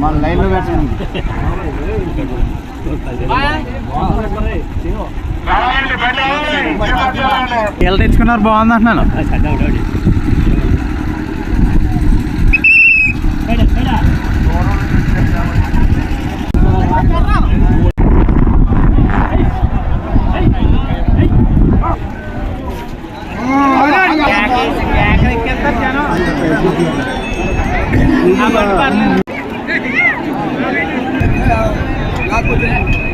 మన లైన్లో పెట్టండి. ఎలా తెచ్చుకున్నారు బాగుంది అంటున్నాను. आपको जो है